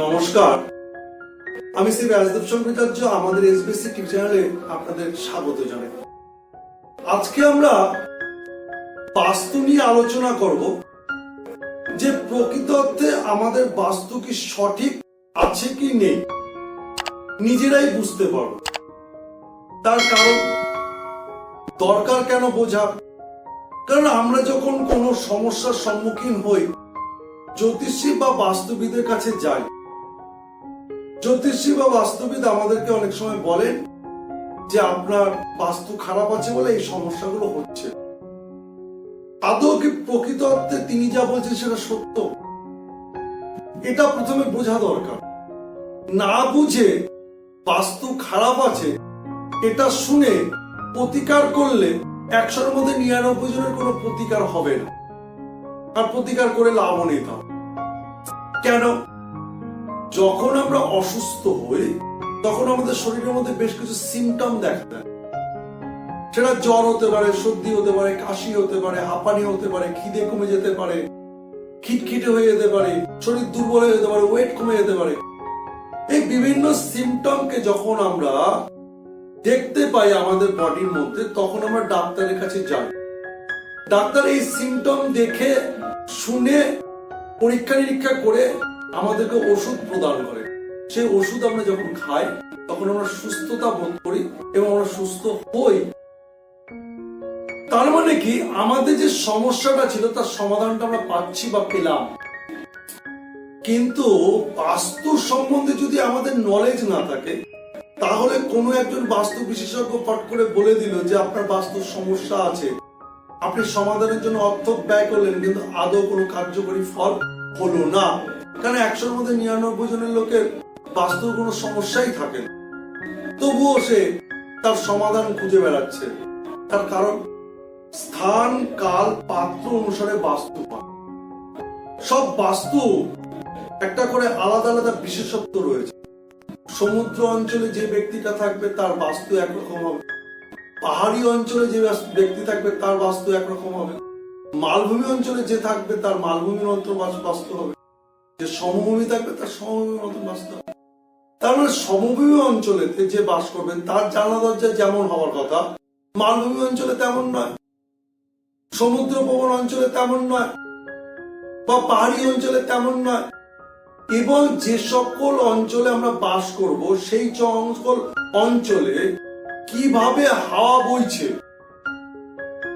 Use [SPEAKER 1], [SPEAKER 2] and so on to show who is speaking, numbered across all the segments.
[SPEAKER 1] নমস্কার। আমি শ্রী ব্যাসদেব শঙ্করাচার্য, আমাদের এসবিসি টিভি চ্যানেলে আপনাদের স্বাগত জানাই। আজকে আমরা বাস্তু নিয়ে আলোচনা করব, যে প্রকৃত অর্থে আমাদের বাস্তু কি সঠিক আছে কি নেই, নিজেরাই বুঝতে পারব। তার কারণ দরকার কেন বোঝা? কারণ আমরা যখন কোনো সমস্যার সম্মুখীন হই, জ্যোতিষী বা বাস্তুবিদের কাছে যাই জ্যোতিষী বা বাস্তুবিদ আমাদেরকে অনেক সময় বলেন যে আপনার বাস্তু খারাপ আছে বলে এই সমস্যাগুলো হচ্ছে। আদৌ কি প্রকৃত অর্থে তিনি যা বলছেন সেটা সত্য? এটা প্রথমে বোঝা দরকার। না বুঝে বাস্তু খারাপ আছে, এটা শুনে প্রতিকার করলে একশোর মধ্যে নিরানব্বই জনের কোনো প্রতিকার হবে না। আর প্রতিকার করে লাভও নেই কেন? যখন আমরা অসুস্থ হই, তখন আমাদের শরীরের মধ্যে বেশ কিছু সিমটম দেখা দেয়। সেটা জ্বর হতে পারে, সর্দি হতে পারে, কাশি হতে পারে, হাঁপানি হতে পারে, খিদে কমে যেতে পারে, খিটখিটে হয়ে যেতে পারে, শরীর দুর্বল হয়ে যেতে পারে ওয়েট কমে যেতে পারে। এই বিভিন্ন সিমটমকে যখন আমরা দেখতে পাই আমাদের বডির মধ্যে, তখন আমরা ডাক্তারের কাছে যাই। ডাক্তার এই সিমটম দেখে, শুনে পরীক্ষা নিরীক্ষা করে আমাদেরকে ওষুধ প্রদান করে। সেই ওষুধ আমরা যখন খাই, তখন আমরা সুস্থতা বোধ করি এবং আমরা সুস্থ হই। তার মানে কি? আমাদের যে সমস্যাটা ছিল, তার সমাধানটা আমরা পাচ্ছি বা পেলাম। কিন্তু বাস্তু সম্বন্ধে যদি আমাদের নলেজ না থাকে, তাহলে কোনো একজন বাস্তু বিশেষজ্ঞ পট করে বলে দিল যে, আপনার বাস্তুর সমস্যা আছে। আপনি সমাধানের জন্য অর্থ ব্যয় করলেন, কিন্তু আদৌ কোনো কার্যকরী ফল হলো না। কারণ একশোর মধ্যে নিরানব্বই জনের লোকের বাস্তুর কোনো সমস্যাই থাকে। তবুও সে তার সমাধান খুঁজে বেড়াচ্ছে। তার কারণ, স্থান, কাল, পাত্র অনুসারে বাস্তু সব বাস্তু একটা করে আলাদা আলাদা বিশেষত্ব রয়েছে। সমুদ্র অঞ্চলে যে ব্যক্তিটা থাকবে তার বাস্তু একরকম হবে। পাহাড়ি অঞ্চলে যে ব্যক্তি থাকবে তার বাস্তু একরকম হবে। মালভূমি অঞ্চলে যে থাকবে তার মালভূমির অন্তর বাস- বাস্তু হবে। যে সমভূমি থাকবে, তার সমভূমির অন্তর বাস্তু হবে। তার মানে সমভূমি অঞ্চলেতে যে বাস করবেন, তার জানা দরজা যেমন হওয়ার কথা, মালভূমি অঞ্চলে তেমন নয়। সমুদ্র ভবন অঞ্চলে তেমন নয়। বা পাহাড়ি অঞ্চলে তেমন নয়। এবং যে সকল অঞ্চলে আমরা বাস করব, সেই সকল অঞ্চলে কীভাবে হাওয়া বইছে,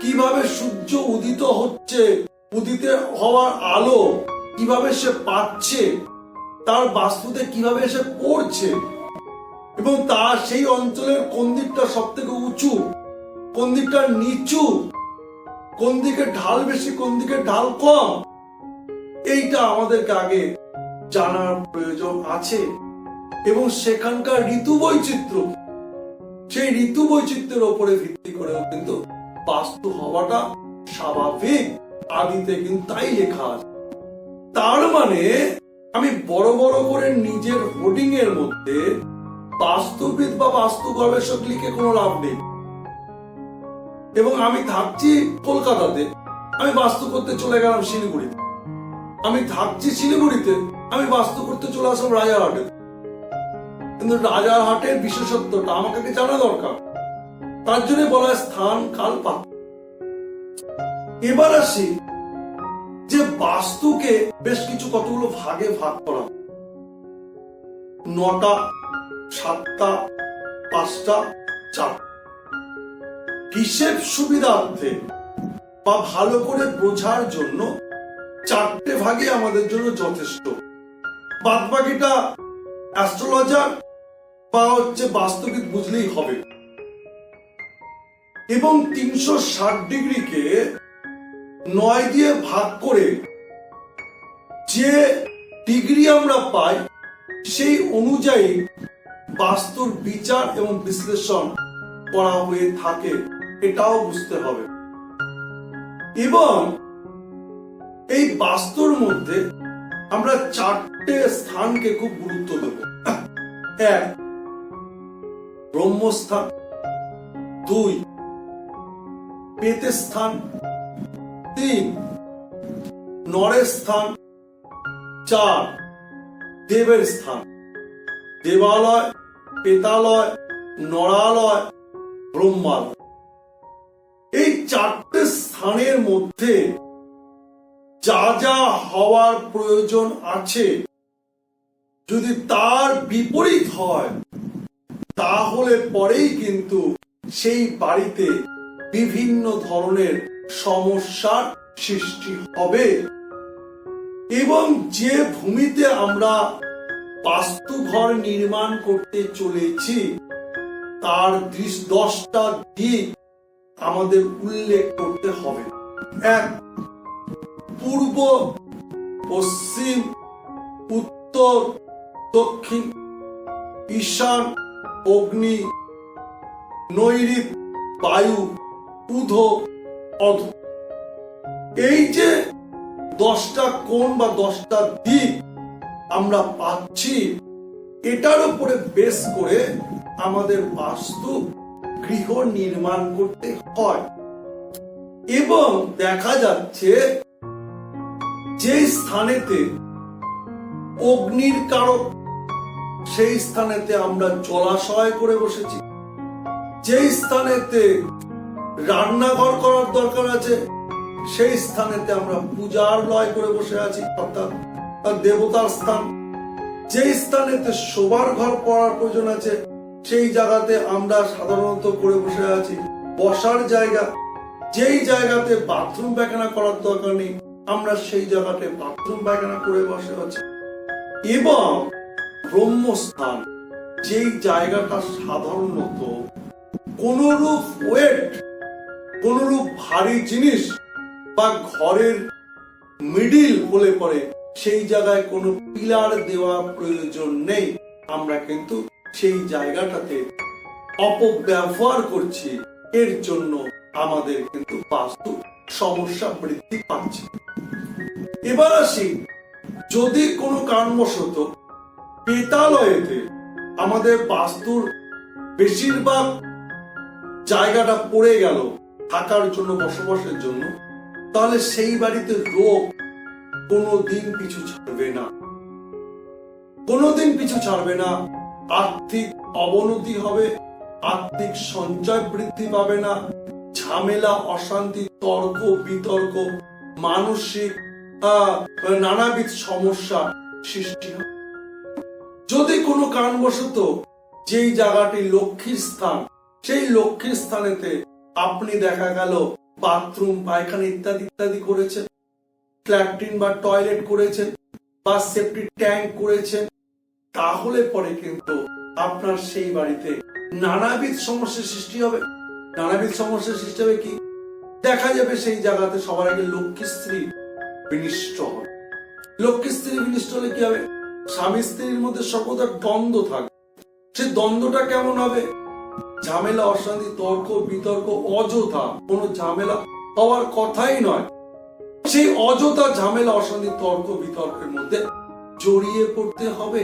[SPEAKER 1] কীভাবে সূর্য উদিত হচ্ছে, উদিতে হওয়ার আলো কীভাবে সে পাচ্ছে তার বাস্তুতে কীভাবে সে পড়ছে, এবং তার সেই অঞ্চলের কোন দিকটা সব থেকে উঁচু, কোন দিকটা নিচু, কোন দিকে ঢাল বেশি, কোন দিকে ঢাল কম, এইটা আমাদেরকে আগে জানার প্রয়োজন আছে। এবং সেখানকার ঋতু বৈচিত্র্য, সেই ঋতু বৈচিত্র্যের ওপরে ভিত্তি করেও কিন্তু বাস্তু হওয়াটা স্বাভাবিক। আদিতে কিন্তু তাই লেখা আছে। তার মানে আমি বড় বড় করে নিজের হোর্ডিং এর মধ্যে বাস্তুবিদ বা বাস্তু গবেষক লিখে কোনো লাভ নেই। এবং আমি থাকছি কলকাতাতে আমি বাস্তু করতে চলে গেলাম শিলিগুড়িতে। আমি থাকছি শিলিগুড়িতে আমি বাস্তু করতে চলে আসলাম রাজারহাটে। কিন্তু রাজারহাটের বিশেষত্বটা আমাকে আগে জানা দরকার। তার জন্য বলা স্থান কাল পাত্র এবার আসি যে বাস্তুকে বেশ কিছু কতগুলো ভাগে ভাগ করা নটা, সাতটা, পাঁচটা চার হিসেব সুবিধার্থে বা ভালো করে বোঝার জন্য চারটে ভাগে আমাদের জন্য যথেষ্ট। বাদ বাকিটা অ্যাস্ট্রোলজার বা হচ্ছে বাস্তবিক বুঝলেই হবে। এবং তিনশো ষাট ডিগ্রিকে নয় দিয়ে ভাগ করে যে ডিগ্রি আমরা পাই, সেই অনুযায়ী বাস্তুর বিচার এবং বিশ্লেষণ করা হয়ে থাকে, এটাও বুঝতে হবে। এবং এই বাস্তুর মধ্যে আমরা চারটে স্থানকে খুব গুরুত্ব দেব। এক, ব্রহ্মস্থান। দুই পেতের স্থান। তিন নরের স্থান চার, দেবের স্থান। দেবালয়, পেতালয়, নড়ালয়, ব্রহ্মালয়। এই চারটে স্থানের মধ্যে যা যা হওয়ার প্রয়োজন আছে, যদি তার বিপরীত হয়, তাহলে পরেই কিন্তু সেই বাড়িতে বিভিন্ন ধরনের সমস্যার সৃষ্টি হবে। এবং যে ভূমিতে আমরা বাস্তুঘর নির্মাণ করতে চলেছি, তার দশটা দিক আমাদের উল্লেখ করতে হবে। এক, পূর্ব, পশ্চিম, উত্তর, দক্ষিণ, ঈশান, অগ্নি নৈরিত বায়ু উধ এই যে দশটা কোণ বা দশটা দিক আমরা পাচ্ছি, এটার উপরে বেস করে আমাদের বাস্তু গৃহ নির্মাণ করতে হয়। এবং দেখা যাচ্ছে যে স্থানেতে অগ্নির কারক সেই স্থানেতে আমরা জলাশয় করে বসেছি। যে স্থানেতে রান্নাঘর করার দরকার আছে। সেই স্থানেতে আমরা পূজার লয় করে বসে আছি। অর্থাৎ দেবতার স্থান। যে স্থানেতে শোবার ঘর পড়ার প্রয়োজন আছে, সেই জায়গাতে আমরা সাধারণত করে বসে আছি। বসার জায়গা। যেই জায়গাতে বাথরুম পায়খানা করার দরকার নেই, আমরা সেই জায়গাতে বাথরুম পায়খানা করে বসে আছি। এবং ব্রহ্মস্থান, যেই জায়গাটা সাধারণত কোনরূপ ওয়েট কোনরূপ ভারী জিনিস বা ঘরের মিডিল হলে পরে সেই জায়গায় কোনো পিলার দেওয়া প্রয়োজন নেই। আমরা কিন্তু সেই জায়গাটাতে অপব্যবহার করছি। এর জন্য আমাদের কিন্তু বাস্তু সমস্যা বৃদ্ধি পাচ্ছে। এবার আসি, যদি কোনো কারণবশত পেতালয়েতে আমাদের বাস্তুর বেশিরভাগ জায়গাটা পড়ে গেল থাকার জন্য, বসবাসের জন্য, তাহলে সেই বাড়িতে রোগ কোনো দিন পিছু ছাড়বে না। কোনোদিন পিছু ছাড়বে না। আর্থিক অবনতি হবে, আর্থিক সঞ্চয় বৃদ্ধি পাবে না। ঝামেলা, অশান্তি, তর্ক, বিতর্ক, মানসিক নানাবিধ সমস্যা সৃষ্টি হবে যদি কোনো কারণবশত যেই জায়গাটি লক্ষ্মীর স্থান, সেই লক্ষ্মীর স্থানেতে আপনি দেখা গেল বাথরুম, পায়খানা ইত্যাদি ইত্যাদি করেছেন ল্যাট্রিন বা টয়লেট করেছেন, বা সেফটি ট্যাঙ্ক করেছেন, তাহলে পরে কিন্তু আপনার সেই বাড়িতে নানাবিধ সমস্যার সৃষ্টি হবে। নানাবিধ সমস্যার সৃষ্টি হবে কি? দেখা যাবে সেই জায়গাতে সবার আগে লক্ষ্মী স্ত্রী বিনিষ্ট হবে। লক্ষ্মী স্ত্রী বিনিষ্ট হলে কি হবে? স্বামী স্ত্রীর মধ্যে সর্বদা দ্বন্দ্ব থাকবে। সে দ্বন্দ্বটা কেমন হবে? ঝামেলা অশান্তি, তর্ক, বিতর্ক, অযথা। কোনো ঝামেলা হওয়ার কথাই নয়। সেই অযথা ঝামেলা, অশান্তি, তর্ক, বিতর্কের মধ্যে জড়িয়ে পড়তে হবে।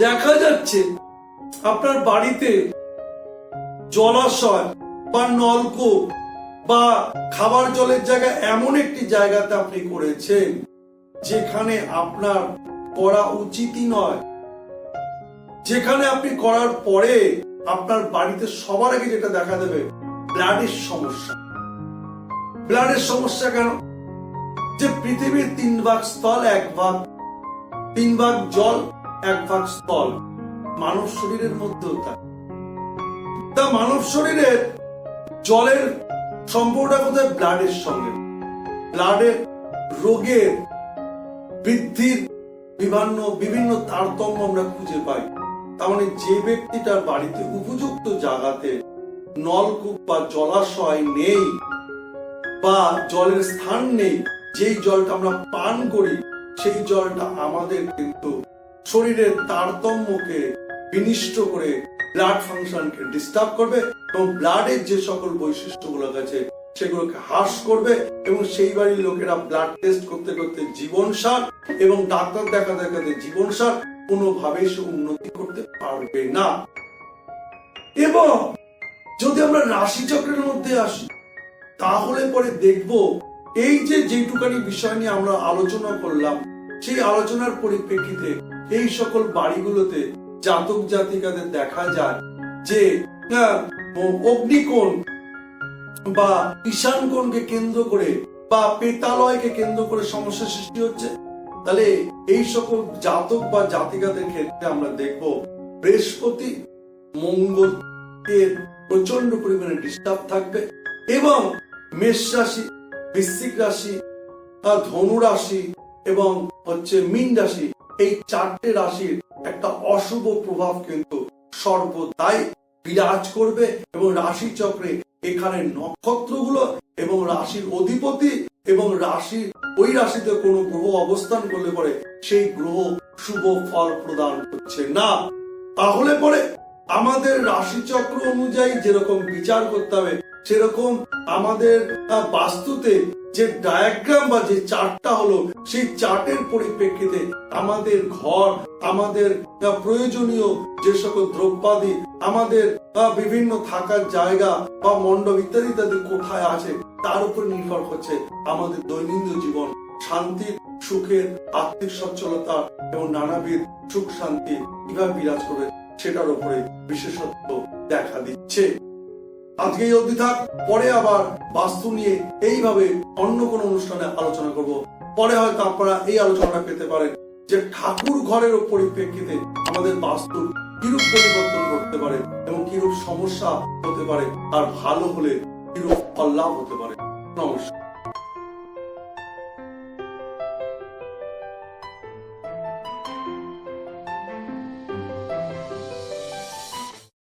[SPEAKER 1] দেখা যাচ্ছে আপনার বাড়িতে জলাশয় বা নলকূপ বা খাবার জলের জায়গা এমন একটি জায়গাতে আপনি করেছেন যেখানে আপনার করা উচিতই নয়। যেখানে আপনি করার পরে আপনার বাড়িতে সবার আগে যেটা দেখা দেবে ব্লাডের সমস্যা। ব্লাডের সমস্যা কেন? যে পৃথিবীর তিন ভাগ স্থল, এক ভাগ, তিন ভাগ জল, এক ভাগ স্থল। মানব শরীরের মধ্যেও তা তা মানব শরীরের জলের সম্পর্কটা কোথায় ব্লাডের সঙ্গে। ব্লাডের রোগের বৃদ্ধির বিভিন্ন বিভিন্ন তারতম্য আমরা খুঁজে পাই। মানে যে ব্যক্তিটার বাড়িতে উপযুক্ত জায়গাতে নলকূপ বা জলাশয় নেই বা জলের স্থান নেই, যেই জলটা আমরা পান করি, সেই জলটা আমাদের কিন্তু শরীরের তারতম্যকে বিনিষ্ট করে ব্লাড ফাংশনকে ডিস্টার্ব করবে এবং ব্লাডের যে সকল বৈশিষ্ট্যগুলো আছে, সেগুলোকে হ্রাস করবে এবং সেই বাড়ির লোকেরা ব্লাড টেস্ট করতে করতে জীবন সার এবং ডাক্তার দেখা দেখাতে জীবন সার কোনোভাবেই সে উন্নতি করতে পারবে না। এবং যদি আমরা রাশি চক্রের মধ্যে আসি তাহলে পরে দেখব এই যে যেটুকানি বিষয় নিয়ে আমরা আলোচনা করলাম সেই আলোচনার পরিপ্রেক্ষিতে এই সকল বাড়িগুলোতে জাতক জাতিকাদের দেখা যায় যে আহ, অগ্নিকোণ বা ঈশান কোণকে কেন্দ্র করে বা পেতালয়কে কেন্দ্র করে সমস্যা সৃষ্টি হচ্ছে। তাহলে এই সকল জাতক বা জাতিকাদের ক্ষেত্রে আমরা দেখব বৃহস্পতি মঙ্গল প্রচণ্ড পরিমাণে ডিস্টার্ব থাকবে এবং মেষ রাশি, বৃশ্চিক রাশি ধনু রাশি এবং হচ্ছে মীন রাশি এই চারটে রাশির একটা অশুভ প্রভাব কিন্তু সর্বদাই বিরাজ করবে এবং রাশি চক্রে এখানে নক্ষত্রগুলো এবং রাশির অধিপতি এবং রাশি, ওই রাশিতে কোনো গ্রহ অবস্থান করলে পরে সেই গ্রহ শুভ ফল প্রদান করছে না। তাহলে পরে আমাদের রাশিচক্র অনুযায়ী যেরকম বিচার করতে হবে, সেরকম আমাদের বাস্তুতে যে ডায়াগ্রাম বা যে চার্টটা হলো, সেই চার্টের পরিপ্রেক্ষিতে আমাদের ঘর, আমাদের প্রয়োজনীয় যে সকল দ্রব্যাদি, আমাদের বিভিন্ন থাকার জায়গা বা মণ্ডপ ইত্যাদি ইত্যাদি কোথায় আছে, তার উপর নির্ভর করছে আমাদের দৈনন্দিন জীবন। শান্তির সুখের, আর্থিক সচ্ছলতা এবং নানাবিধ সুখ শান্তি কীভাবে বিরাজ করবে সেটার উপরে বিশেষত্ব দেখা দিচ্ছে। আজকে এই অবধি থাক, পরে আবার বাস্তু নিয়ে এইভাবে অন্য কোনো অনুষ্ঠানে আলোচনা করব। পরে হয়তো আপনারা এই আলোচনাটা পেতে পারেন যে ঠাকুর ঘরের পরিপ্রেক্ষিতে আমাদের বাস্তু কিরূপ পরিবর্তন করতে পারে এবং কিরূপ সমস্যা হতে পারে আর ভালো হলে কিরূপ ফল লাভ হতে পারে। নমস্কার।